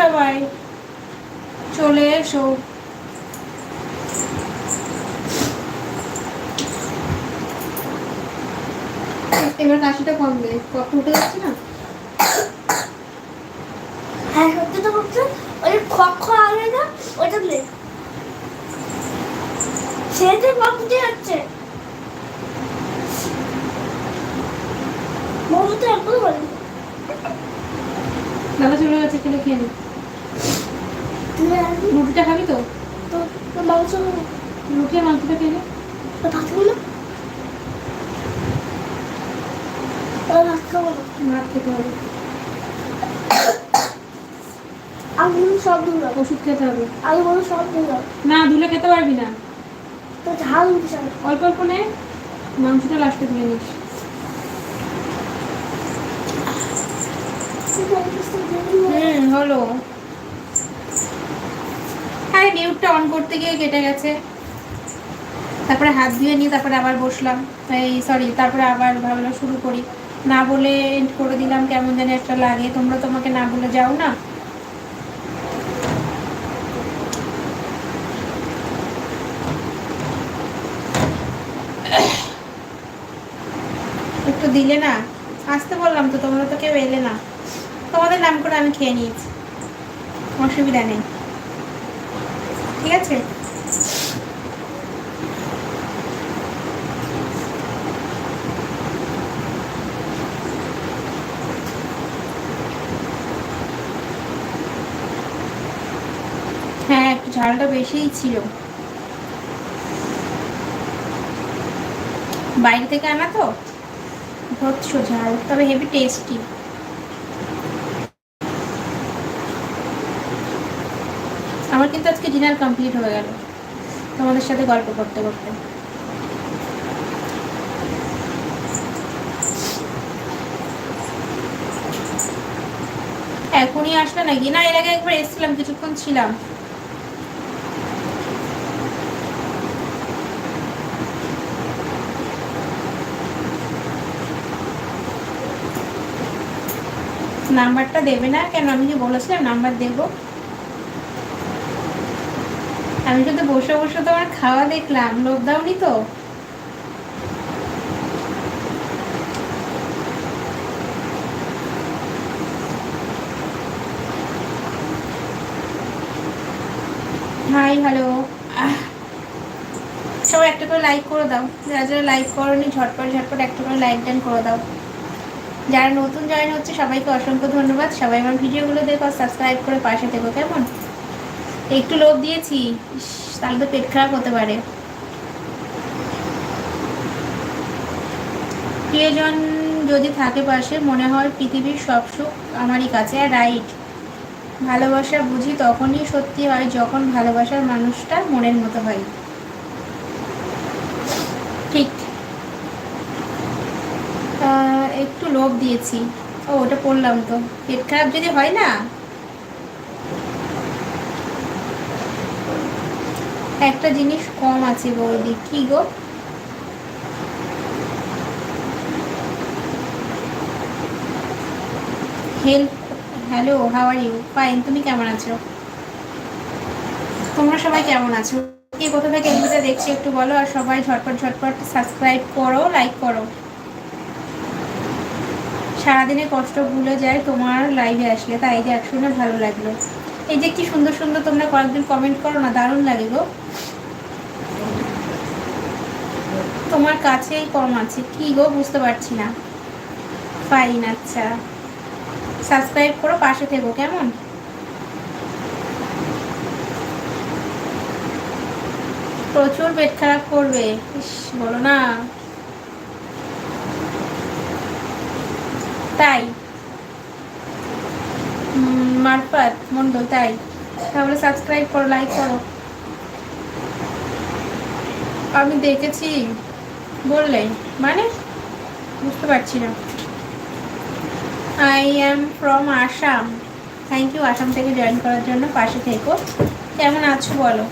সবাই। চলে এসো। এবার কাশিটা কমবে। কত উঠে যাচ্ছে না? হ্যাঁ সত্যি তো বলছো ওই খক খ আগে না ওইটা যাচ্ছে। একদম চলে গেছে খেলে খেয়ে রুটিটা খাবি তো? মাংস রুটি আর মাংসটা খেয়ে ভাত খাব না ভাত খাব। না ভাত খেতে হবে। আমি সব দিলাম ওষুধ খেতে হবে। আমি বলুন সব দিলাম না ধুলে খেতে পারবি না। তো ঝাল অল্প অল্প নে মাংসটা লাস্টে তুলে নিস। হুম হলো। মিউটটা অন করতে গিয়ে কেটে গেছে। তারপরে হাত ধুয়ে নিয়ে তারপরে আবার বসলাম। এই সরি তারপরে আবার ভাবলাম শুরু করি। না বলে end করে দিলাম, কেমন যেন একটা লাগে। তোমরা তোমাকে না বলে যাও না। একটু দিলে না? আসতে বললাম তো, তোমরা তো কেউ এলে না। তোমাদের নাম করে আমি খেয়ে নিয়েছি। অসুবিধা নেই। ঠিক আছে? হ্যাঁ একটু ঝালটা বেশিই ছিল। বাইরে থেকে আনা তো? ভৎস ঝাল তবে হেভি টেস্টি আমার কিন্তু আজকে ডিনার কমপ্লিট হয়ে গেল। তোমাদের সাথে গল্প করতে করতে। এখনই আসলে নাকি? না, এর আগে একবার এসেছিলাম, কিছুক্ষণ ছিলাম। নাম্বারটা দেবে না কেন? আমি কি বলেছিলাম, নাম্বার দেবো। আমি শুধু বসে বসে তোমার খাওয়া দেখলাম, লোভ দাওনি তো? হাই হ্যালো সবাই একটা করে লাইক করে দাও। যারা যারা লাইক করনি, ঝটপট ঝটপট একটা করে লাইক ডান করে দাও। যারা নতুন জয়েন হচ্ছে, সবাইকে অসংখ্য ধন্যবাদ। সবাই আমার ভিডিওগুলো দেখো সাবস্ক্রাইব করে পাশে থেকো, কেমন? একটু লোভ দিয়েছি তাহলে তো পেট খারাপ হতে পারে। প্রিয়জন যদি থাকে পাশে, মনে হয় পৃথিবীর সব সুখ আমারই কাছে। রাইট, ভালোবাসা বুঝি তখনই সত্যি হয় যখন ভালোবাসার মানুষটা মনের মতো হয়। ঠিক। একটু লোভ দিয়েছি। ও, ওটা পড়লাম তো। পেট খারাপ যদি হয় না? একটা জিনিস কম আছে বৌদি। কি গো? Help hello how are you fine তুমি কেমন আছো? তোমরা সবাই কেমন আছো? কে কোথা থেকে এমনিতে দেখছি একটু বলো, আর সবাই ঝটপট ঝটপট সাবস্ক্রাইব করো লাইক করো। সারাদিনে কষ্ট ভুলে যায়, তোমার লাইভে আসলে, তাই যে শুনে ভালো লাগল। এই যে কি সুন্দর সুন্দর তোমরা কয়েকদিন কমেন্ট করো না, দারুণ লাগে গো। তোমার কাছেই কম আছে, কি গো, বুঝতে পারছি না। ফাইন আচ্ছা। সাবস্ক্রাইব করো, পাশে থেকো, কেমন? প্রচুর পেট খারাপ করবে, ইস, বলো না। তাই। মারফত, মন্ডল, তাই। তাহলে সাবস্ক্রাইব করো লাইক করো। আমি দেখেছি বললে মানে? বুঝতে পারছি না। I am from Assam thank you Assam থেকে জয়েন করার জন্য পাশে থেকো। কেমন আছো, বলো?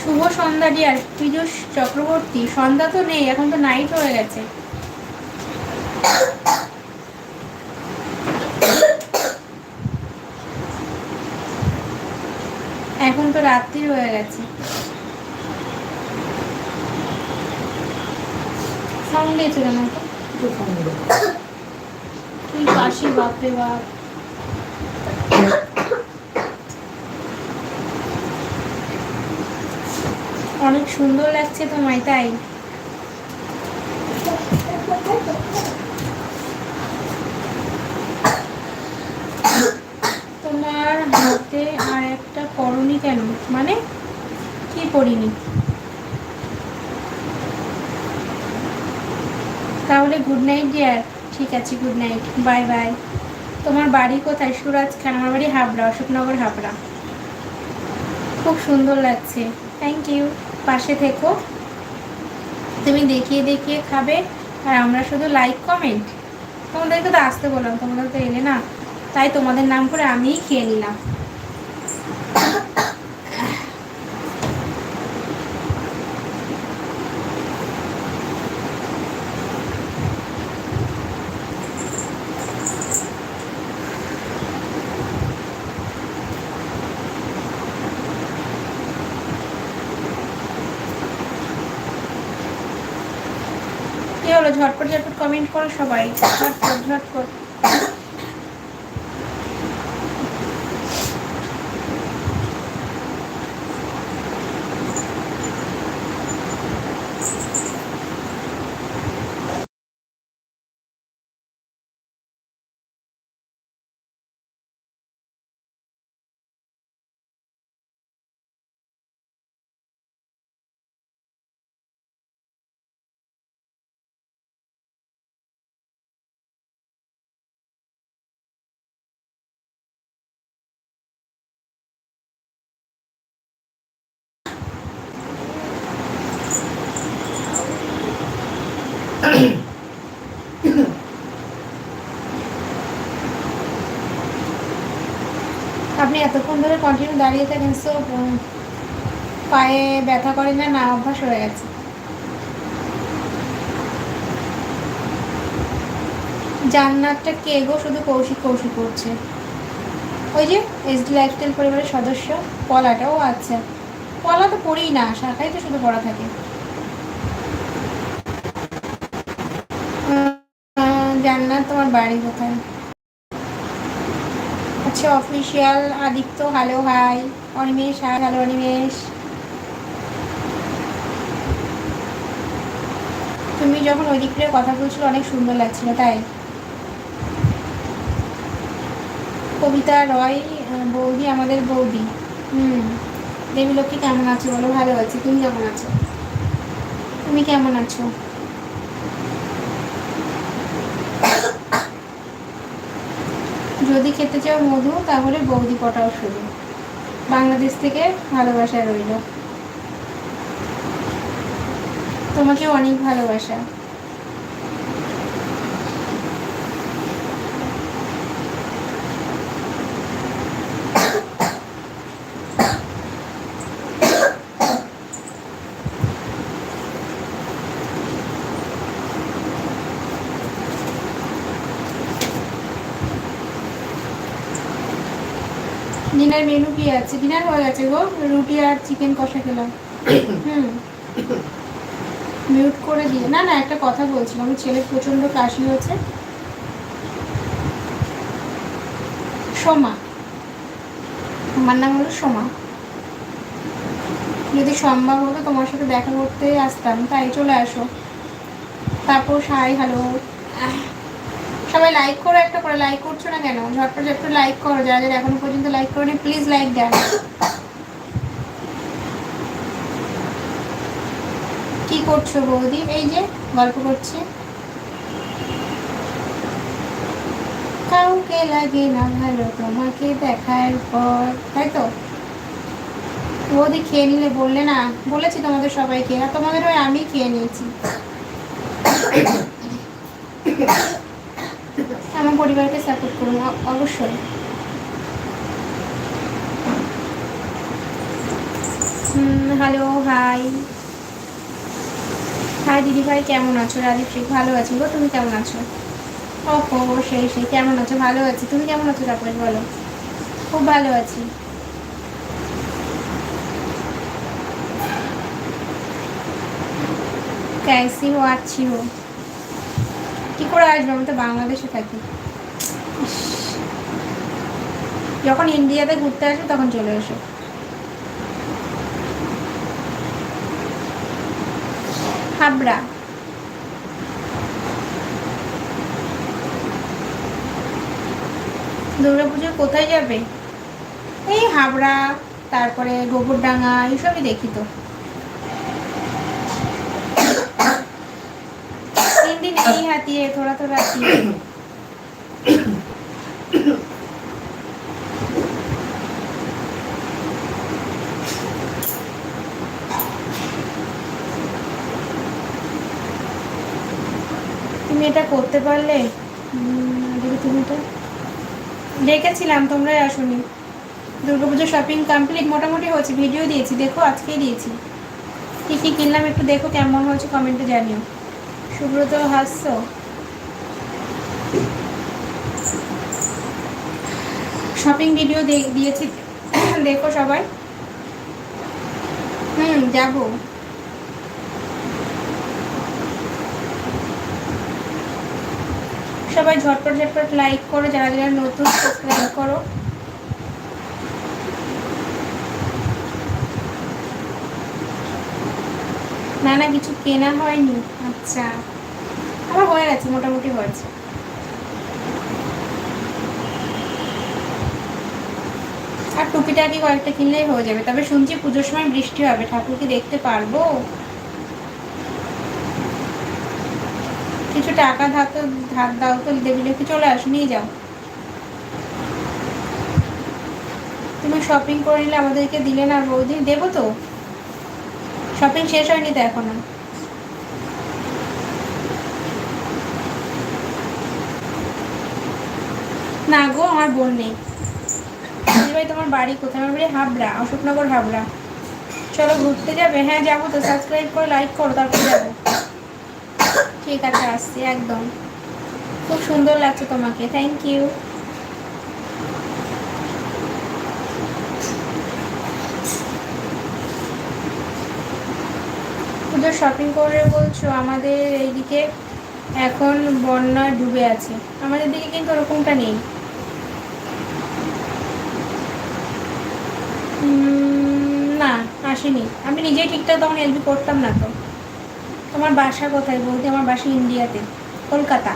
শুভ সন্ধ্যা ডিয়ার পীযুষ চক্রবর্তী। সন্ধ্যা তো নেই, এখন তো নাইট হয়ে গেছে। এখন তো রাত্রি হয়ে গেছে। সাউন্ড দিয়েছে কেন? তুই পাশে বাপরে বাপ। অনেক সুন্দর লাগছে তোমায় তাই তোমার হাতে আর একটা করনি কেন মানে কি করিনি। তাহলে গুড নাইট ডিয়ার ঠিক আছে গুড নাইট বাই বাই তোমার বাড়ি কোথায়? সুরাজ খান আমার বাড়ি হাবড়া, অশোকনগর, হাবড়া। খুব সুন্দর লাগছে। থ্যাংক ইউ পাশে থেকো। তুমি দেখিয়ে দেখিয়ে খাবে। আর আমরা শুধু লাইক কমেন্ট তোমাদেরকে তো আসতে বললাম, তোমাদের তো এলে না। তাই তোমাদের নাম করে আমিই খেয়ে নিলাম। ঝটপট ঝটপট কমেন্ট করো সবাই। ঝটপট ঝটপট। আপনি এতক্ষণ ধরে কন্টিনিউ দাঁড়িয়ে থাকেন সো পায়ে ব্যথা করে না না, অভ্যাস হয়ে গেছে। জান্নাতটা কে গো? শুধু কৌশিক কৌশিক করছে। ওই যে এসডি লাইফস্টাইল পরিবারের সদস্য পলাটাও আচ্ছা পলা তো পড়েই না, শাখায় তো শুধু পড়া থাকে। জান্নাত তোমার বাড়ি কোথায়? আচ্ছা official Aditya hello hi Animesh hi hello Animesh. তুমি যখন ওই দিক থেকে কথা বলছিল, অনেক সুন্দর লাগছিল, তাই? কবিতা রয় বৌদি, আমাদের বৌদি। হুম দেবী লক্ষ্মী কেমন আছো বলো? ভালো আছি, তুমি কেমন আছো? তুমি কেমন আছো? যদি খেতে চাও মধু, তাহলে বৌদি পটাও শুরু। বাংলাদেশ থেকে ভালোবাসা রইল। তোমাকে অনেক ভালোবাসা। ডিনার মেনু কি আছে? ডিনার হয়ে গেছে গো। রুটি আর চিকেন কষা খেলাম। হুম। মিউট করে দিয়ে না না, একটা কথা বলছিলাম। আমার ছেলের প্রচণ্ড কাশি হয়েছে। সোমা। আমার নাম হলো সোমা। যদি সম্ভব হতো তোমার সাথে দেখা করতে আসতাম। তাই চলে আসো। তারপর সাই হ্যালো সবাই লাইক করো, একটা করে লাইক করছ না কেন? ঝটপট ঝটপট লাইক করো। যারা যারা এখনও পর্যন্ত লাইক করোনি প্লিজ লাইক দেন। কি করছ বৌদি? এই যে, গল্প করছি। কাউকে লাগে না ভালো, তোমাকে দেখার পর। তাই তো? বৌদি খেয়ে নিলে বললে না? বলেছি তোমাদের সবাইকে, আর তোমাদের ওই আমি খেয়ে নিয়েছি। পরিবারকে সাপোর্ট করুন অবশ্যই। হ্যালো হাই হ্যাঁ দিদি ভাই, কেমন আছো? রাজীব শেখ, ভালো আছি গো, তুমি কেমন আছো? ওহো, সেই সেই, কেমন আছো? ভালো আছি। তুমি কেমন আছো তারপরে বলো? খুব ভালো আছি। कैसी হো আছি হো কি করে আসবে? আমি তো বাংলাদেশে থাকি। যখন ইন্ডিয়াতে ঘুরতে আসো তখন চলে এসো। হাবড়া। দুর্গাপুজো কোথায় যাবে? এই হাবড়া, তারপরে গোবরডাঙ্গা, এইসবই দেখি তো। তিন দিন এই হাতিয়ে, থোড়া থোড়া হাতিয়ে। তুমি এটা করতে পারলে? তুমি এটা ডেকেছিলাম তোমরাই আসোনি। দুর্গাপুজো শপিং কমপ্লিট মোটামুটি হচ্ছে ভিডিও দিয়েছি, দেখো, আজকেই দিয়েছি। কী কী কিনলাম একটু দেখো, কেমন হয়েছে কমেন্টে জানিও। সুব্রত হাস্য শপিং ভিডিও দিয়েছি, দেখো সবাই। হুম, যাব। সবাই ঝটপট ঝটপট লাইক করো, যারা যারা নতুন সাবস্ক্রাইব করো। না না, কিছু কেনা হয়নি। আচ্ছা। আমার হয়ে গেছে, মোটামুটি হয়েছে। আর টুকিটাকি কয়েকটা কিনলেই হয়ে যাবে। তবে শুনছি পুজোর সময় বৃষ্টি হবে। ঠাকুর কি দেখতে পারব? কিছু টাকা ধার তো ধার দাও তো দেবিলে একটু চলে আসো, নিয়ে যাও। তুমি শপিং করে নিলে আমাদেরকে দিলে না বৌদি, দেবো তো? শপিং শেষ হয়নি তো এখনও? না গো, আমার বোন নেই। ভাই, তোমার বাড়ি কোথায়? আমার বাড়ি হাবড়া, অশোকনগর হাবড়া। চলো ঘুরতে যাবে। হ্যাঁ যাব তো। সাবস্ক্রাইব করে লাইক করো, তারপর যাব। ঠিক আছে, আসছি, একদম। খুব সুন্দর লাগছে তোমাকে থ্যাংক ইউ পুজোর শপিং করে বলছো, আমাদের এইদিকে এখন বন্যা ডুবে আছে। আমাদের দিকে কিন্তু ওরকমটা নেই। না, আসেনি। আমি নিজেই ঠিকঠাক তখন এলবি করতাম না তো। তোমার বাসা কোথায় বলতে, আমার বাসা ইন্ডিয়াতে, কলকাতা।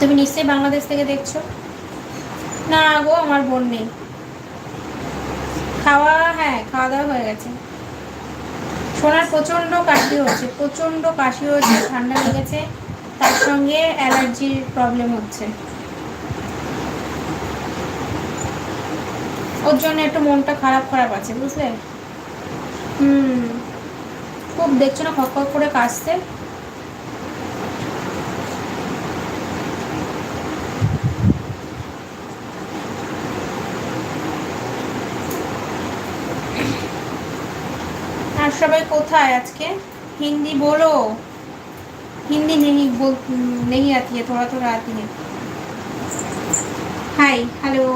তুমি নিশ্চয়ই বাংলাদেশ থেকে দেখছ। না গো, আমার বোন নেই। খাওয়া হ্যাঁ খাওয়া দাওয়া হয়ে গেছে। সোনার প্রচণ্ড কাশি হচ্ছে, প্রচণ্ড কাশি হচ্ছে, ঠান্ডা লেগেছে, তার সঙ্গে অ্যালার্জির প্রবলেম হচ্ছে। ওর জন্য একটু মনটা খারাপ খারাপ আছে, বুঝলে? হুম। খুব দেখছো না খক খক করে কাশছে আর সবাই কোথায় আজকে हिंदी बोलो हिंदी नहीं बोल नहीं आती है थोड़ा थोड़ा आती है हाय हेलो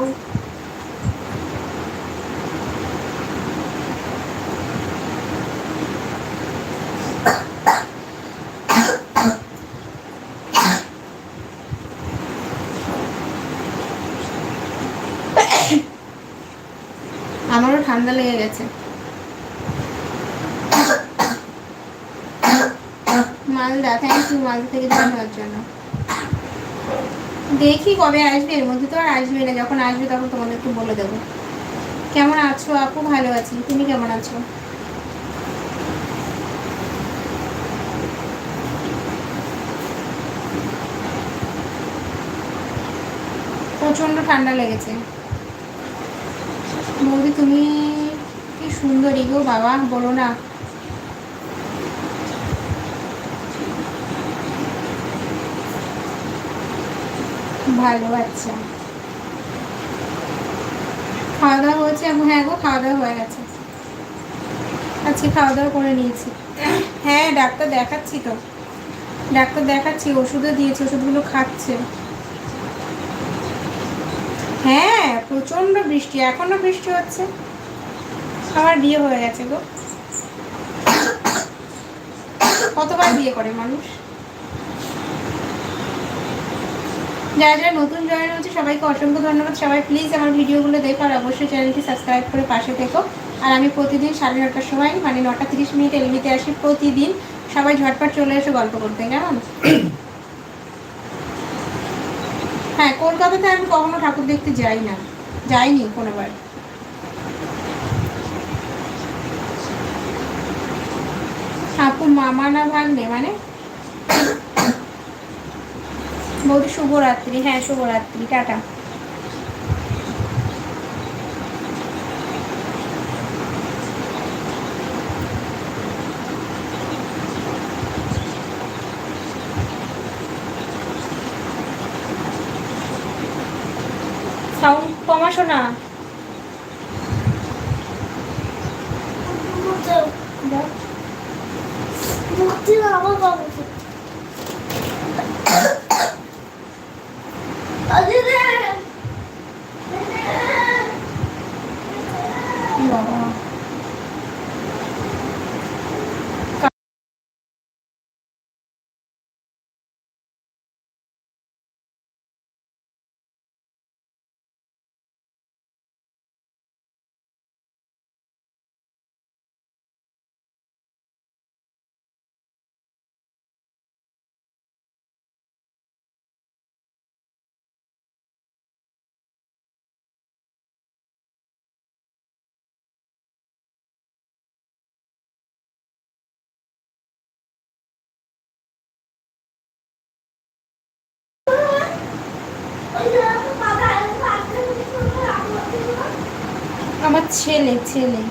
ঠান্ডা লেগে গেছে। মালদা থ্যাংক ইউ মালদা থেকে জানানোর জন্য। দেখি কবে আসবে, এর মধ্যে তো আর আসবে না, যখন আসবে তখন তোমাদের একটু বলে দেবো। কেমন আছো আপু? ভালো আছি। তুমি কেমন আছো? প্রচণ্ড ঠান্ডা লেগেছে। বৌদি তুমি কি সুন্দরী গো বাবা? বলো না। ভালো আচ্ছা খাওয়া দাওয়া হয়েছে হ্যাঁ গো খাওয়া দাওয়া হয়ে গেছে। আজকে খাওয়া দাওয়া করে নিয়েছি। হ্যাঁ ডাক্তার দেখাচ্ছি তো। ডাক্তার দেখাচ্ছি, ওষুধও দিয়েছে, ওষুধগুলো খাচ্ছে। হ্যাঁ প্রচণ্ড বৃষ্টি এখনও বৃষ্টি হচ্ছে। আমার বিয়ে হয়ে গেছে গো। কতবার বিয়ে করে মানুষ? যারা যারা নতুন জয়েন হচ্ছে সবাইকে অসংখ্য ধন্যবাদ। সবাই প্লিজ আমার ভিডিওগুলো দেখো আর অবশ্যই চ্যানেলটি সাবস্ক্রাইব করে পাশে থেকো। আর আমি প্রতিদিন সাড়ে নটার সময় মানে নটা তিরিশ মিনিট এলবিতে আসি প্রতিদিন। সবাই ঝটপট চলে এসে গল্প করতে, কেমন হ্যাঁ কলকাতাতে আমি কখনো ঠাকুর দেখতে যাই না। যাইনি কোনোবার। ঠাকুর মামা না ভাঙবে মানে? বৌদি, শুভরাত্রি। হ্যাঁ শুভরাত্রি। টাটা সাউন্ড কমাসো না মুক্তি আমার বাবু আরে রে বাবা ওই যে আমার ছেলে ছেলে।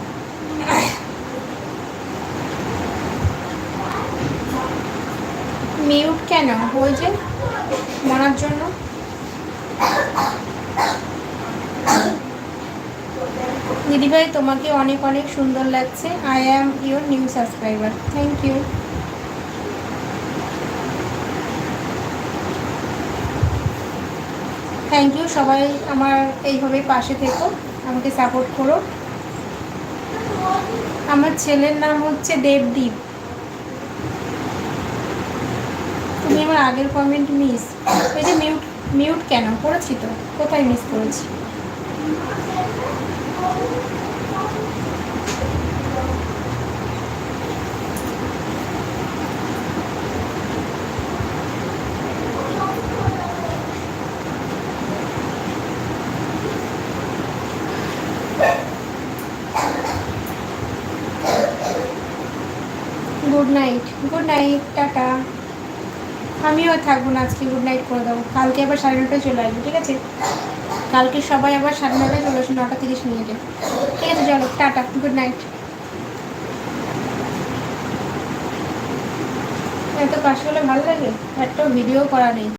মিউট কেন? ওই যে মরার জন্য। দিদিভাই, তোমাকে অনেক অনেক সুন্দর লাগছে। I am your new subscriber thank you thank you সবাই আমার এইভাবে পাশে থেকো, আমাকে সাপোর্ট করো। আমার ছেলের নাম হচ্ছে দেবদীপ। তুমি আমার আগের কমেন্ট মিস এই যে মিউট মিউট কেন? করেছি তো। কোথায় মিস করেছি good night good night tata আমিও আর থাকব না, আজকে গুড নাইট করে দেবো। কালকে আবার সাড়ে নটায় চলে আসব, ঠিক আছে? কালকে সবাই আবার সাড়ে নটায় চলে আসব, নটা তিরিশ মিনিটে। ঠিক আছে, চলো, টাটা গুড নাইট এত পাশে হলে ভালো লাগে? একটা ভিডিও করা নেই।